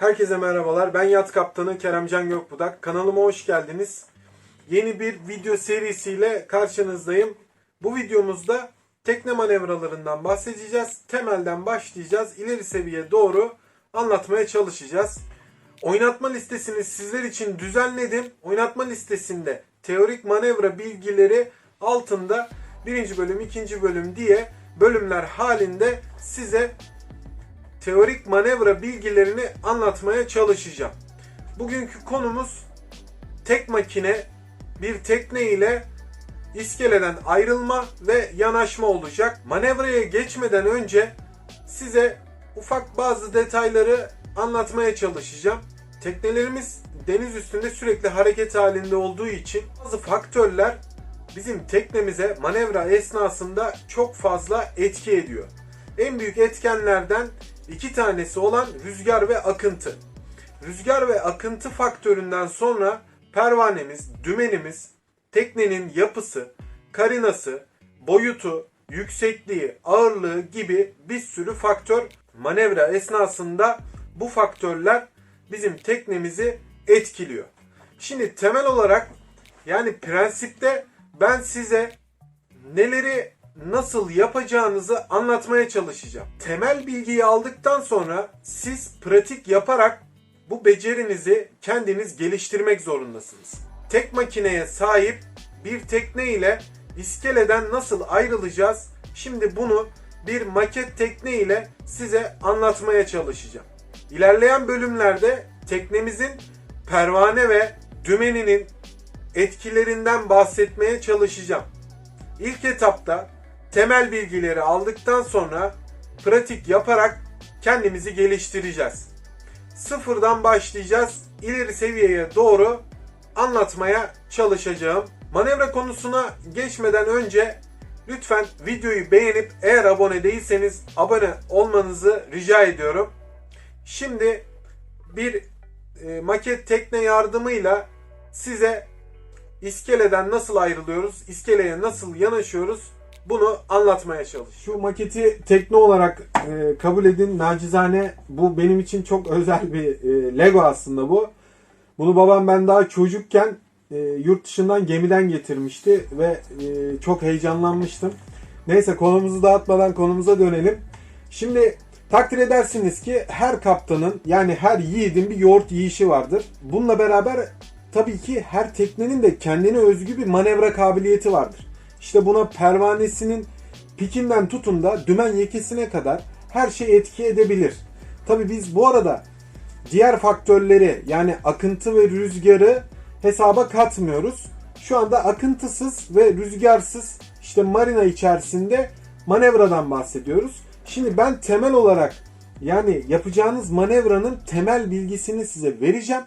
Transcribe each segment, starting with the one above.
Herkese merhabalar. Ben Yat Kaptanı Keremcan Gökbudak. Kanalıma hoş geldiniz. Yeni bir video serisiyle karşınızdayım. Bu videomuzda tekne manevralarından bahsedeceğiz. Temelden başlayacağız. İleri seviye doğru anlatmaya çalışacağız. Oynatma listesini sizler için düzenledim. Oynatma listesinde teorik manevra bilgileri altında birinci bölüm, ikinci bölüm diye bölümler halinde size teorik manevra bilgilerini anlatmaya çalışacağım. Bugünkü konumuz tek makine bir tekne ile iskeleden ayrılma ve yanaşma olacak. Manevraya geçmeden önce size ufak bazı detayları anlatmaya çalışacağım. Teknelerimiz deniz üstünde sürekli hareket halinde olduğu için bazı faktörler bizim teknemize manevra esnasında çok fazla etki ediyor. En büyük etkenlerden iki tanesi olan rüzgar ve akıntı. Rüzgar ve akıntı faktöründen sonra pervanemiz, dümenimiz, teknenin yapısı, karinası, boyutu, yüksekliği, ağırlığı gibi bir sürü faktör manevra esnasında bu faktörler bizim teknemizi etkiliyor. Şimdi temel olarak yani prensipte ben size neleri nasıl yapacağınızı anlatmaya çalışacağım. Temel bilgiyi aldıktan sonra siz pratik yaparak bu becerinizi kendiniz geliştirmek zorundasınız. Tek makineye sahip bir tekne ile iskeleden nasıl ayrılacağız? Şimdi bunu bir maket tekne ile size anlatmaya çalışacağım. İlerleyen bölümlerde teknemizin pervane ve dümeninin etkilerinden bahsetmeye çalışacağım. İlk etapta temel bilgileri aldıktan sonra pratik yaparak kendimizi geliştireceğiz. Sıfırdan başlayacağız. İleri seviyeye doğru anlatmaya çalışacağım. Manevra konusuna geçmeden önce lütfen videoyu beğenip eğer abone değilseniz abone olmanızı rica ediyorum. Şimdi bir e, maket tekne yardımıyla size iskeleden nasıl ayrılıyoruz, iskeleye nasıl yanaşıyoruz bunu anlatmaya çalış. Şu maketi tekne olarak e, kabul edin. Nacizane bu benim için çok özel bir e, Lego aslında bu. Bunu babam ben daha çocukken e, yurt dışından gemiden getirmişti ve e, çok heyecanlanmıştım. Neyse konumuzu dağıtmadan konumuza dönelim. Şimdi takdir edersiniz ki her kaptanın yani her yiğidin bir yoğurt yiyişi vardır. Bununla beraber tabii ki her teknenin de kendine özgü bir manevra kabiliyeti vardır. İşte buna pervanesinin pikinden tutun da dümen yekesine kadar her şey etki edebilir. Tabii biz bu arada diğer faktörleri yani akıntı ve rüzgarı hesaba katmıyoruz. Şu anda akıntısız ve rüzgarsız işte marina içerisinde manevradan bahsediyoruz. Şimdi ben temel olarak yani yapacağınız manevranın temel bilgisini size vereceğim.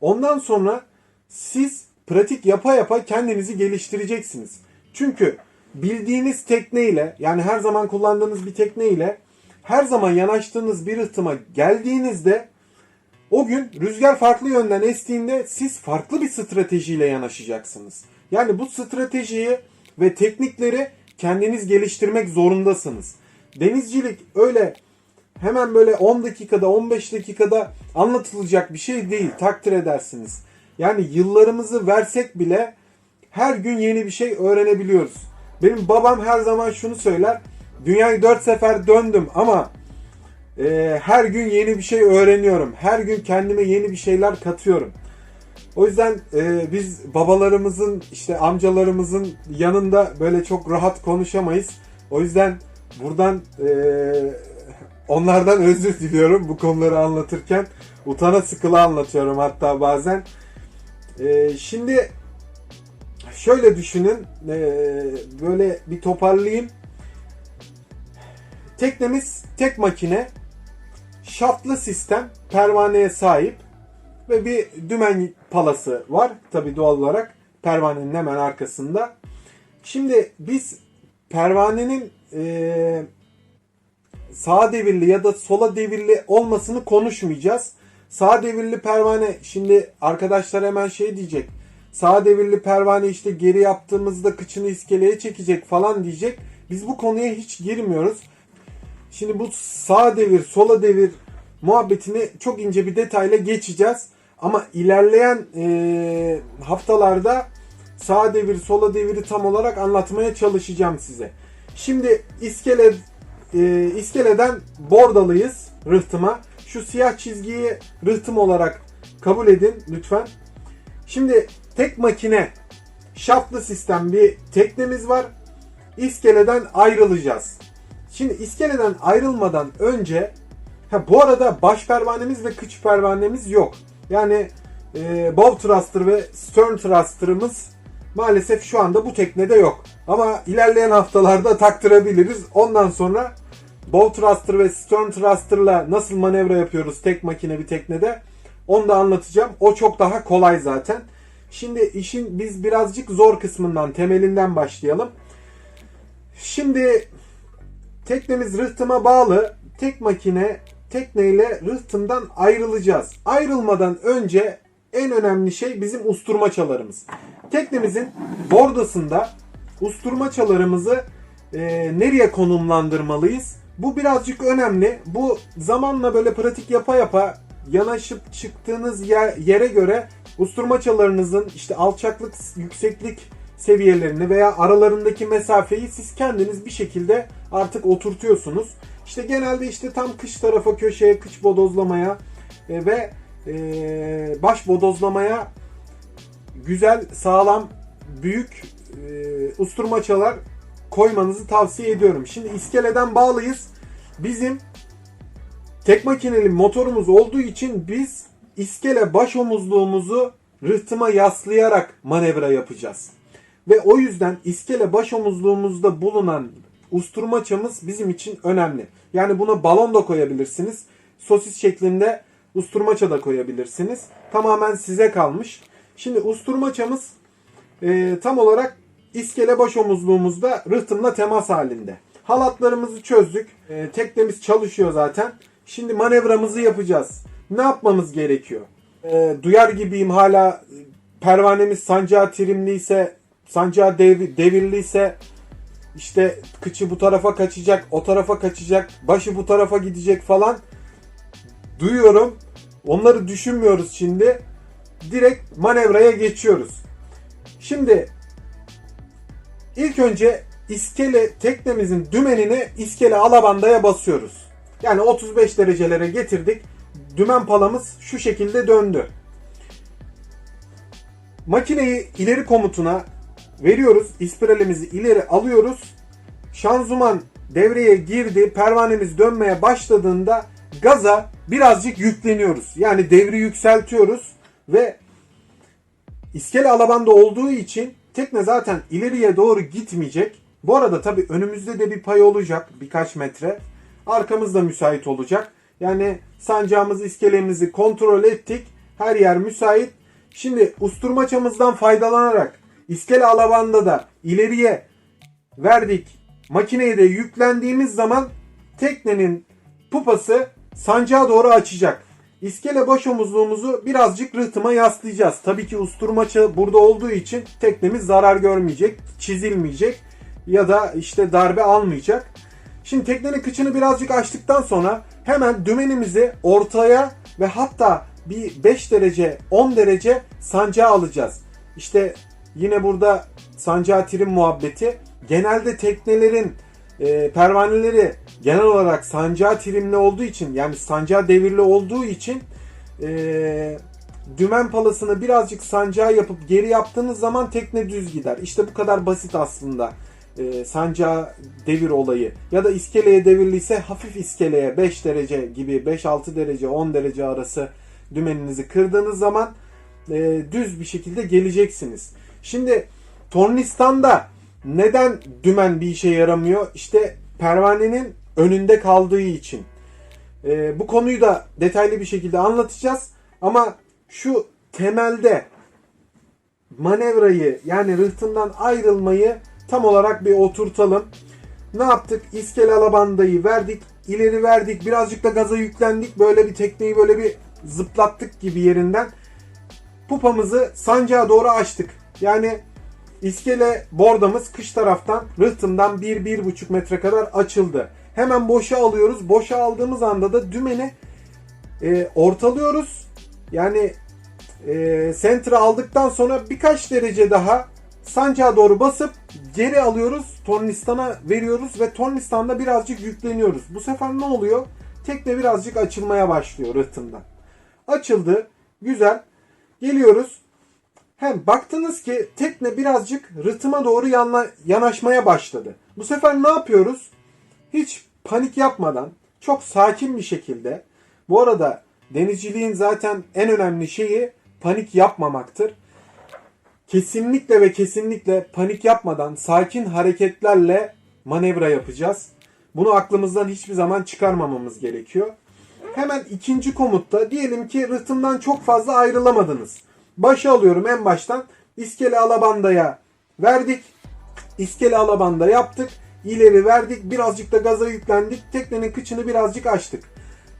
Ondan sonra siz pratik yapa yapa kendinizi geliştireceksiniz. Çünkü bildiğiniz tekne ile yani her zaman kullandığınız bir tekne ile her zaman yanaştığınız bir rıhtıma geldiğinizde o gün rüzgar farklı yönden estiğinde siz farklı bir stratejiyle yanaşacaksınız. Yani bu stratejiyi ve teknikleri kendiniz geliştirmek zorundasınız. Denizcilik öyle hemen böyle 10 dakikada 15 dakikada anlatılacak bir şey değil takdir edersiniz. Yani yıllarımızı versek bile her gün yeni bir şey öğrenebiliyoruz. Benim babam her zaman şunu söyler. Dünyayı dört sefer döndüm ama e, her gün yeni bir şey öğreniyorum. Her gün kendime yeni bir şeyler katıyorum. O yüzden e, biz babalarımızın işte amcalarımızın yanında böyle çok rahat konuşamayız. O yüzden buradan e, onlardan özür diliyorum bu konuları anlatırken. Utana sıkıla anlatıyorum hatta bazen. E, şimdi şöyle düşünün e, böyle bir toparlayayım. Teknemiz tek makine şaftlı sistem pervaneye sahip ve bir dümen palası var. Tabi doğal olarak pervanenin hemen arkasında. Şimdi biz pervanenin e, sağa devirli ya da sola devirli olmasını konuşmayacağız. Sağ devirli pervane şimdi arkadaşlar hemen şey diyecek. Sağ devirli pervane işte geri yaptığımızda kıçını iskeleye çekecek falan diyecek. Biz bu konuya hiç girmiyoruz. Şimdi bu sağ devir, sola devir muhabbetini çok ince bir detayla geçeceğiz. Ama ilerleyen e, haftalarda sağ devir sola deviri tam olarak anlatmaya çalışacağım size. Şimdi iskele e, iskeleden bordalıyız rıhtıma. Şu siyah çizgiyi rıhtım olarak kabul edin lütfen. Şimdi tek makine şaftlı sistem bir teknemiz var. İskeleden ayrılacağız. Şimdi iskeleden ayrılmadan önce ha bu arada baş pervanemiz ve kıç pervanemiz yok. Yani e, bow thruster ve stern thruster'ımız maalesef şu anda bu teknede yok. Ama ilerleyen haftalarda taktırabiliriz. Ondan sonra bow thruster ve stern thruster'la nasıl manevra yapıyoruz tek makine bir teknede onu da anlatacağım. O çok daha kolay zaten. Şimdi işin biz birazcık zor kısmından, temelinden başlayalım. Şimdi teknemiz rıhtıma bağlı. Tek makine tekneyle rıhtımdan ayrılacağız. Ayrılmadan önce en önemli şey bizim usturmaçalarımız. Teknemizin bordasında usturmaçalarımızı e, nereye konumlandırmalıyız? Bu birazcık önemli. Bu zamanla böyle pratik yapa yapa yanaşıp çıktığınız yer, yere göre usturmaçalarınızın işte alçaklık, yükseklik seviyelerini veya aralarındaki mesafeyi siz kendiniz bir şekilde artık oturtuyorsunuz. İşte genelde işte tam kış tarafa köşeye kıç bodozlamaya e, ve e, baş bodozlamaya güzel, sağlam, büyük e, usturmaçalar koymanızı tavsiye ediyorum. Şimdi iskeleden bağlıyız. Bizim tek makineli motorumuz olduğu için biz iskele baş omuzluğumuzu rıhtıma yaslayarak manevra yapacağız. Ve o yüzden iskele baş omuzluğumuzda bulunan usturmaçamız bizim için önemli. Yani buna balon da koyabilirsiniz. Sosis şeklinde usturmaça da koyabilirsiniz. Tamamen size kalmış. Şimdi usturmaçamız e, tam olarak iskele baş omuzluğumuzda rıhtımla temas halinde. Halatlarımızı çözdük. E, teknemiz çalışıyor zaten. Şimdi manevramızı yapacağız. Ne yapmamız gerekiyor? E, duyar gibiyim hala pervanemiz sancağı trimliyse, sancağı dev, devirliyse işte kıçı bu tarafa kaçacak, o tarafa kaçacak, başı bu tarafa gidecek falan. Duyuyorum. Onları düşünmüyoruz şimdi. Direkt manevraya geçiyoruz. Şimdi ilk önce iskele teknemizin dümenini iskele alabandaya basıyoruz. Yani 35 derecelere getirdik. Dümen palamız şu şekilde döndü. Makineyi ileri komutuna veriyoruz. İspiralimizi ileri alıyoruz. Şanzıman devreye girdi. Pervanemiz dönmeye başladığında gaza birazcık yükleniyoruz. Yani devri yükseltiyoruz ve iskele alabanda olduğu için tekne zaten ileriye doğru gitmeyecek. Bu arada tabi önümüzde de bir pay olacak birkaç metre. Arkamız da müsait olacak. Yani sancağımızı iskelemizi kontrol ettik. Her yer müsait. Şimdi usturmaçamızdan faydalanarak iskele alabanda da ileriye verdik. Makineye de yüklendiğimiz zaman teknenin pupası sancağa doğru açacak. İskele baş omuzluğumuzu birazcık rıhtıma yaslayacağız. Tabii ki usturmaça burada olduğu için teknemiz zarar görmeyecek, çizilmeyecek ya da işte darbe almayacak. Şimdi teknenin kıçını birazcık açtıktan sonra hemen dümenimizi ortaya ve hatta bir 5 derece 10 derece sancağı alacağız. İşte yine burada sancağı trim muhabbeti. Genelde teknelerin e, pervaneleri genel olarak sancağı trimli olduğu için yani sancağı devirli olduğu için e, dümen palasını birazcık sancağı yapıp geri yaptığınız zaman tekne düz gider. İşte bu kadar basit aslında e, sancağı devir olayı. Ya da iskeleye devirliyse hafif iskeleye 5 derece gibi 5-6 derece 10 derece arası dümeninizi kırdığınız zaman e, düz bir şekilde geleceksiniz. Şimdi tornistanda neden dümen bir işe yaramıyor? İşte pervanenin önünde kaldığı için. E, bu konuyu da detaylı bir şekilde anlatacağız. Ama şu temelde manevrayı yani rıhtından ayrılmayı tam olarak bir oturtalım. Ne yaptık? İskele alabandayı verdik. ileri verdik. Birazcık da gaza yüklendik. Böyle bir tekneyi böyle bir zıplattık gibi yerinden. Pupamızı sancağa doğru açtık. Yani iskele bordamız kış taraftan rıhtımdan 1-1,5 metre kadar açıldı. Hemen boşa alıyoruz. Boşa aldığımız anda da dümeni e, ortalıyoruz. Yani e, center'ı aldıktan sonra birkaç derece daha sancağa doğru basıp geri alıyoruz. Tornistan'a veriyoruz ve tornistanda birazcık yükleniyoruz. Bu sefer ne oluyor? Tekne birazcık açılmaya başlıyor rıhtımdan. Açıldı. Güzel. Geliyoruz. Hem baktınız ki tekne birazcık rıtıma doğru yanla, yanaşmaya başladı. Bu sefer ne yapıyoruz? Hiç panik yapmadan çok sakin bir şekilde bu arada denizciliğin zaten en önemli şeyi panik yapmamaktır. Kesinlikle ve kesinlikle panik yapmadan sakin hareketlerle manevra yapacağız. Bunu aklımızdan hiçbir zaman çıkarmamamız gerekiyor. Hemen ikinci komutta diyelim ki rıhtımdan çok fazla ayrılamadınız. Başa alıyorum en baştan. İskele alabandaya verdik. İskele alabanda yaptık. İleri verdik. Birazcık da gaza yüklendik. Teknenin kıçını birazcık açtık.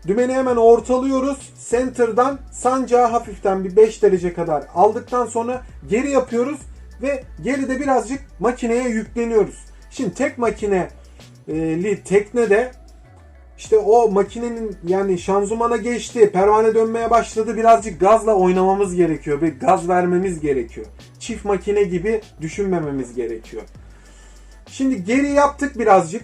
Dümeni hemen ortalıyoruz. Center'dan sancağı hafiften bir 5 derece kadar aldıktan sonra geri yapıyoruz ve geride birazcık makineye yükleniyoruz. Şimdi tek makineli teknede işte o makinenin yani şanzımana geçti, pervane dönmeye başladı. Birazcık gazla oynamamız gerekiyor. Bir gaz vermemiz gerekiyor. Çift makine gibi düşünmememiz gerekiyor. Şimdi geri yaptık birazcık.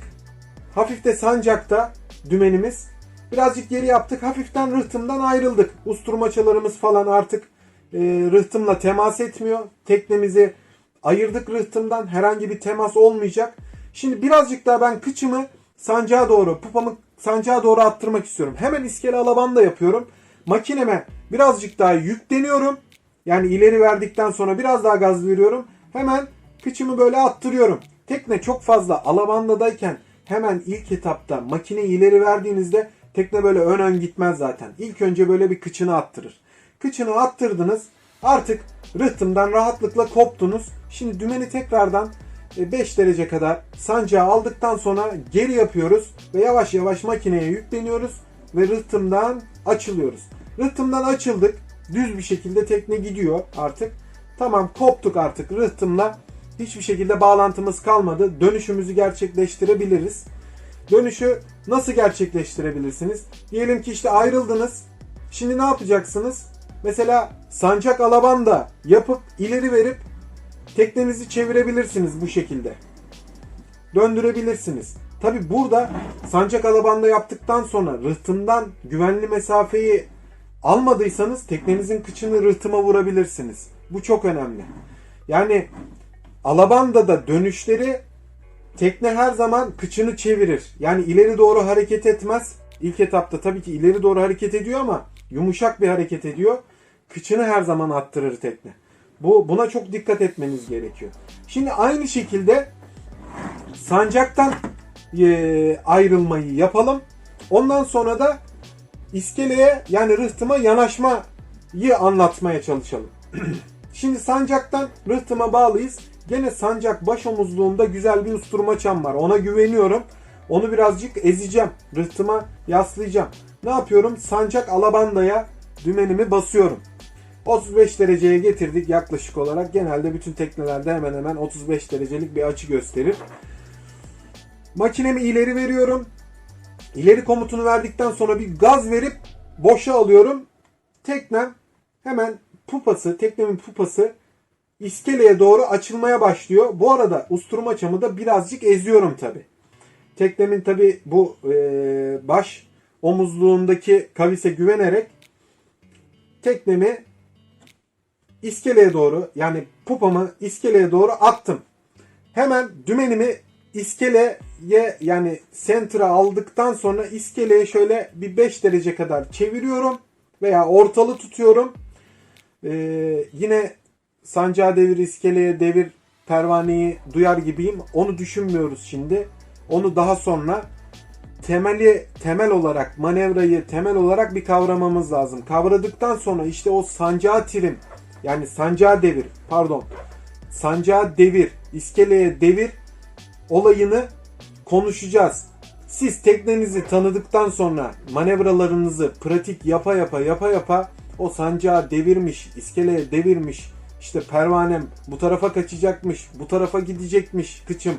Hafif de sancakta dümenimiz. Birazcık geri yaptık. Hafiften rıhtımdan ayrıldık. Usturmaçalarımız falan artık e, rıhtımla temas etmiyor. Teknemizi ayırdık rıhtımdan. Herhangi bir temas olmayacak. Şimdi birazcık daha ben kıçımı sancağa doğru, pupamı sancağa doğru attırmak istiyorum. Hemen iskele alabanda yapıyorum. Makineme birazcık daha yükleniyorum. Yani ileri verdikten sonra biraz daha gaz veriyorum. Hemen kıçımı böyle attırıyorum. Tekne çok fazla alabandadayken hemen ilk etapta makineyi ileri verdiğinizde tekne böyle ön ön gitmez zaten. İlk önce böyle bir kıçını attırır. Kıçını attırdınız. Artık rıhtımdan rahatlıkla koptunuz. Şimdi dümeni tekrardan 5 derece kadar sancağı aldıktan sonra geri yapıyoruz ve yavaş yavaş makineye yükleniyoruz ve rıhtımdan açılıyoruz. Rıhtımdan açıldık. Düz bir şekilde tekne gidiyor artık. Tamam koptuk artık rıhtımla. Hiçbir şekilde bağlantımız kalmadı. Dönüşümüzü gerçekleştirebiliriz. Dönüşü nasıl gerçekleştirebilirsiniz? Diyelim ki işte ayrıldınız. Şimdi ne yapacaksınız? Mesela sancak alabanda yapıp ileri verip teknenizi çevirebilirsiniz bu şekilde. Döndürebilirsiniz. Tabi burada sancak alabanda yaptıktan sonra rıhtımdan güvenli mesafeyi almadıysanız teknenizin kıçını rıhtıma vurabilirsiniz. Bu çok önemli. Yani alabandada dönüşleri tekne her zaman kıçını çevirir. Yani ileri doğru hareket etmez. İlk etapta tabii ki ileri doğru hareket ediyor ama yumuşak bir hareket ediyor. Kıçını her zaman attırır tekne. Bu buna çok dikkat etmeniz gerekiyor. Şimdi aynı şekilde sancaktan e, ayrılmayı yapalım. Ondan sonra da iskeleye yani rıhtıma yanaşmayı anlatmaya çalışalım. Şimdi sancaktan rıhtıma bağlıyız. Gene sancak baş omuzluğunda güzel bir usturma çam var. Ona güveniyorum. Onu birazcık ezeceğim. Rıhtıma yaslayacağım. Ne yapıyorum? Sancak alabandaya dümenimi basıyorum. 35 dereceye getirdik yaklaşık olarak. Genelde bütün teknelerde hemen hemen 35 derecelik bir açı gösterir. Makinemi ileri veriyorum. İleri komutunu verdikten sonra bir gaz verip boşa alıyorum. Teknem hemen pupası, teknemin pupası iskeleye doğru açılmaya başlıyor. Bu arada usturma çamı da birazcık eziyorum tabi. Teknemin tabi bu e, baş omuzluğundaki kavise güvenerek teknemi iskeleye doğru yani pupamı iskeleye doğru attım. Hemen dümenimi iskeleye yani center'a aldıktan sonra iskeleye şöyle bir 5 derece kadar çeviriyorum veya ortalı tutuyorum. Ee, yine sancağı devir iskeleye devir pervaneyi duyar gibiyim. Onu düşünmüyoruz şimdi. Onu daha sonra temeli temel olarak manevrayı temel olarak bir kavramamız lazım. Kavradıktan sonra işte o sancağı trim yani sancağı devir pardon sancağı devir iskeleye devir olayını konuşacağız. Siz teknenizi tanıdıktan sonra manevralarınızı pratik yapa yapa yapa yapa o sancağı devirmiş, iskeleye devirmiş, işte pervanem bu tarafa kaçacakmış, bu tarafa gidecekmiş kıçım.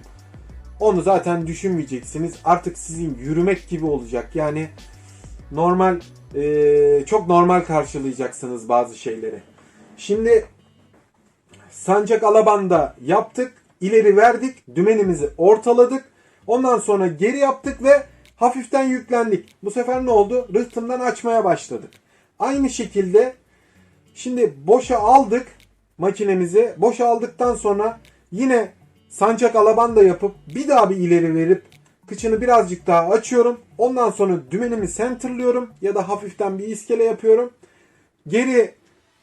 Onu zaten düşünmeyeceksiniz. Artık sizin yürümek gibi olacak. Yani normal e, çok normal karşılayacaksınız bazı şeyleri. Şimdi sancak alabanda yaptık, ileri verdik, dümenimizi ortaladık. Ondan sonra geri yaptık ve hafiften yüklendik. Bu sefer ne oldu? Rıhtımdan açmaya başladık. Aynı şekilde şimdi boşa aldık makinemizi. Boşa aldıktan sonra yine sancak alabanda yapıp bir daha bir ileri verip kıçını birazcık daha açıyorum. Ondan sonra dümenimi centerlıyorum ya da hafiften bir iskele yapıyorum. Geri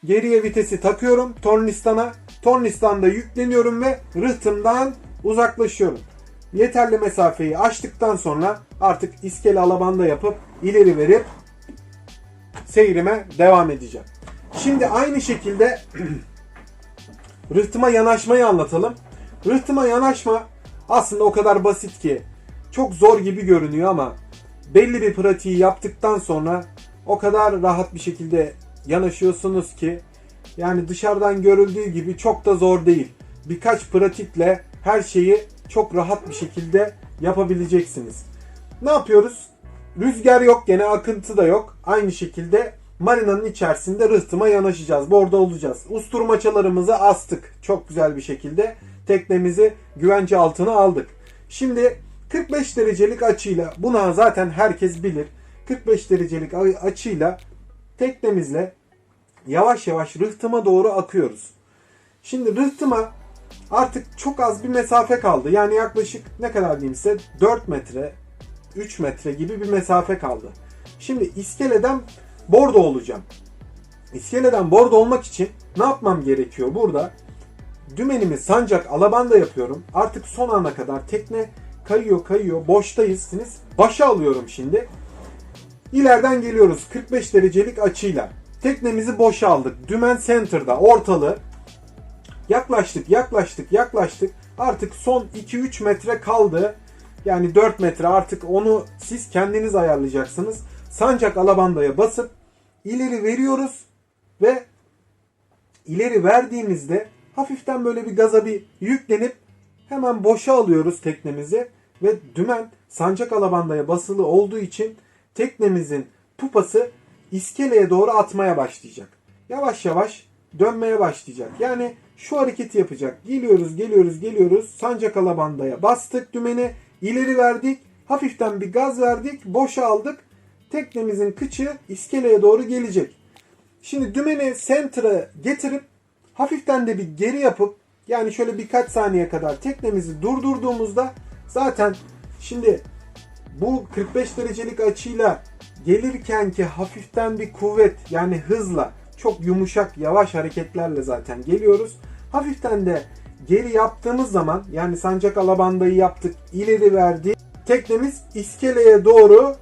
geriye vitesi takıyorum tornistana. Tornistanda yükleniyorum ve rıhtımdan uzaklaşıyorum. Yeterli mesafeyi aştıktan sonra artık iskele alabanda yapıp ileri verip seyrime devam edeceğim. Şimdi aynı şekilde rıhtıma yanaşmayı anlatalım. Rıhtıma yanaşma aslında o kadar basit ki çok zor gibi görünüyor ama belli bir pratiği yaptıktan sonra o kadar rahat bir şekilde yanaşıyorsunuz ki yani dışarıdan görüldüğü gibi çok da zor değil. Birkaç pratikle her şeyi çok rahat bir şekilde yapabileceksiniz. Ne yapıyoruz? Rüzgar yok gene akıntı da yok. Aynı şekilde marinanın içerisinde rıhtıma yanaşacağız. Borda olacağız. Usturmaçalarımızı astık. Çok güzel bir şekilde teknemizi güvence altına aldık. Şimdi 45 derecelik açıyla buna zaten herkes bilir. 45 derecelik açıyla teknemizle yavaş yavaş rıhtıma doğru akıyoruz. Şimdi rıhtıma artık çok az bir mesafe kaldı. Yani yaklaşık ne kadar diyeyim size 4 metre 3 metre gibi bir mesafe kaldı. Şimdi iskeleden bordo olacağım. İskeleden bordo olmak için ne yapmam gerekiyor burada? Dümenimi sancak alabanda yapıyorum. Artık son ana kadar tekne kayıyor kayıyor. Boştayızsınız. Başa alıyorum şimdi. İleriden geliyoruz 45 derecelik açıyla. Teknemizi boşa aldık. Dümen center'da ortalı. Yaklaştık yaklaştık yaklaştık. Artık son 2-3 metre kaldı. Yani 4 metre artık onu siz kendiniz ayarlayacaksınız. Sancak alabandaya basıp ileri veriyoruz ve ileri verdiğimizde hafiften böyle bir gaza bir yüklenip hemen boşa alıyoruz teknemizi ve dümen sancak alabandaya basılı olduğu için teknemizin pupası iskeleye doğru atmaya başlayacak. Yavaş yavaş dönmeye başlayacak. Yani şu hareketi yapacak. Geliyoruz, geliyoruz, geliyoruz. Sancak alabandaya bastık dümeni, ileri verdik. Hafiften bir gaz verdik, boşa aldık. Teknemizin kıçı iskeleye doğru gelecek. Şimdi dümeni center'a getirip hafiften de bir geri yapıp yani şöyle birkaç saniye kadar teknemizi durdurduğumuzda zaten şimdi bu 45 derecelik açıyla gelirken ki hafiften bir kuvvet yani hızla çok yumuşak yavaş hareketlerle zaten geliyoruz. Hafiften de geri yaptığımız zaman yani sancak alabandayı yaptık ileri verdi. Teknemiz iskeleye doğru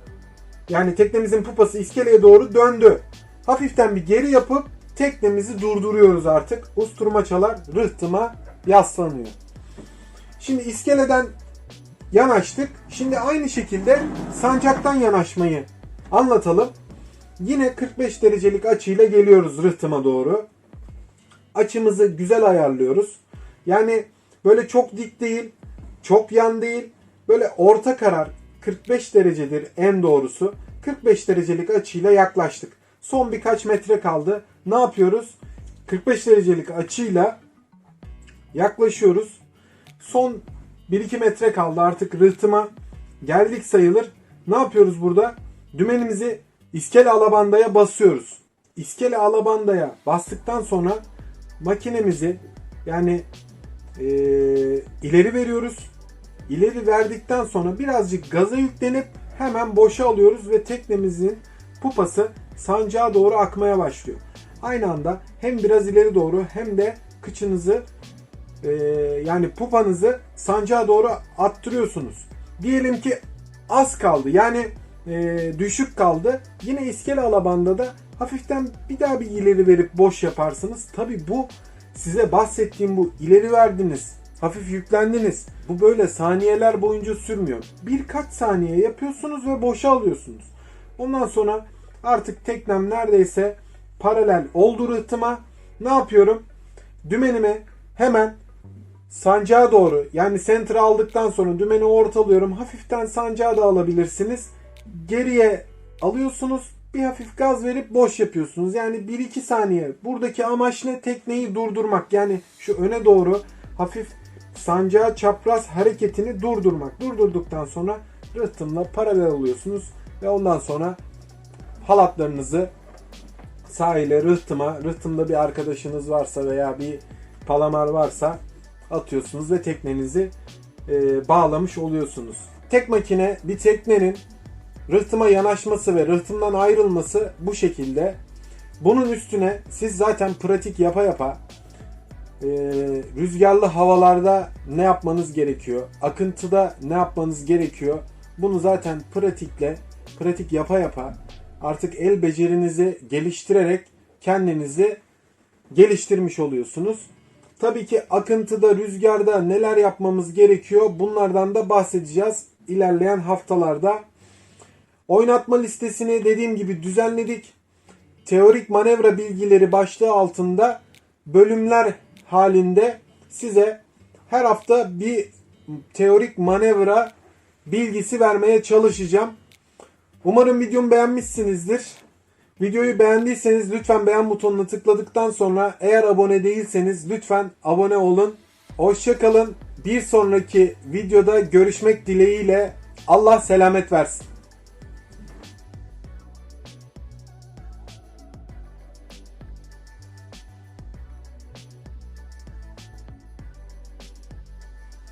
yani teknemizin pupası iskeleye doğru döndü. Hafiften bir geri yapıp teknemizi durduruyoruz artık. Usturmaçalar rıhtıma yaslanıyor. Şimdi iskeleden yanaştık. Şimdi aynı şekilde sancaktan yanaşmayı anlatalım. Yine 45 derecelik açıyla geliyoruz rıhtıma doğru. Açımızı güzel ayarlıyoruz. Yani böyle çok dik değil, çok yan değil. Böyle orta karar 45 derecedir en doğrusu. 45 derecelik açıyla yaklaştık. Son birkaç metre kaldı. Ne yapıyoruz? 45 derecelik açıyla yaklaşıyoruz. Son 1-2 metre kaldı artık rıhtıma. Geldik sayılır. Ne yapıyoruz burada? Dümenimizi iskele alabandaya basıyoruz. İskele alabandaya bastıktan sonra makinemizi yani e, ileri veriyoruz. İleri verdikten sonra birazcık gaza yüklenip hemen boşa alıyoruz ve teknemizin pupası sancağa doğru akmaya başlıyor. Aynı anda hem biraz ileri doğru hem de kıçınızı e, yani pupanızı sancağa doğru attırıyorsunuz. Diyelim ki az kaldı yani e, düşük kaldı. Yine iskele alabanda da hafiften bir daha bir ileri verip boş yaparsınız. Tabi bu size bahsettiğim bu ileri verdiniz, hafif yüklendiniz. Bu böyle saniyeler boyunca sürmüyor. Birkaç saniye yapıyorsunuz ve boşa alıyorsunuz. Ondan sonra artık teknem neredeyse paralel oldu rıhtıma. Ne yapıyorum? Dümenimi hemen sancağa doğru yani center aldıktan sonra dümeni ortalıyorum. Hafiften sancağa da alabilirsiniz. Geriye alıyorsunuz. Bir hafif gaz verip boş yapıyorsunuz. Yani 1-2 saniye. Buradaki amaç ne? Tekneyi durdurmak. Yani şu öne doğru hafif sancağı çapraz hareketini durdurmak. Durdurduktan sonra rıhtımla paralel alıyorsunuz. Ve ondan sonra halatlarınızı sahile, rıhtıma, rıhtımda bir arkadaşınız varsa veya bir palamar varsa atıyorsunuz ve teknenizi e, bağlamış oluyorsunuz. Tek makine bir teknenin rıhtıma yanaşması ve rıhtımdan ayrılması bu şekilde. Bunun üstüne siz zaten pratik yapa yapa e, rüzgarlı havalarda ne yapmanız gerekiyor, akıntıda ne yapmanız gerekiyor bunu zaten pratikle, pratik yapa yapa artık el becerinizi geliştirerek kendinizi geliştirmiş oluyorsunuz. Tabii ki akıntıda, rüzgarda neler yapmamız gerekiyor bunlardan da bahsedeceğiz ilerleyen haftalarda. Oynatma listesini dediğim gibi düzenledik. Teorik manevra bilgileri başlığı altında bölümler halinde size her hafta bir teorik manevra bilgisi vermeye çalışacağım. Umarım videomu beğenmişsinizdir. Videoyu beğendiyseniz lütfen beğen butonuna tıkladıktan sonra eğer abone değilseniz lütfen abone olun. Hoşçakalın. Bir sonraki videoda görüşmek dileğiyle Allah selamet versin.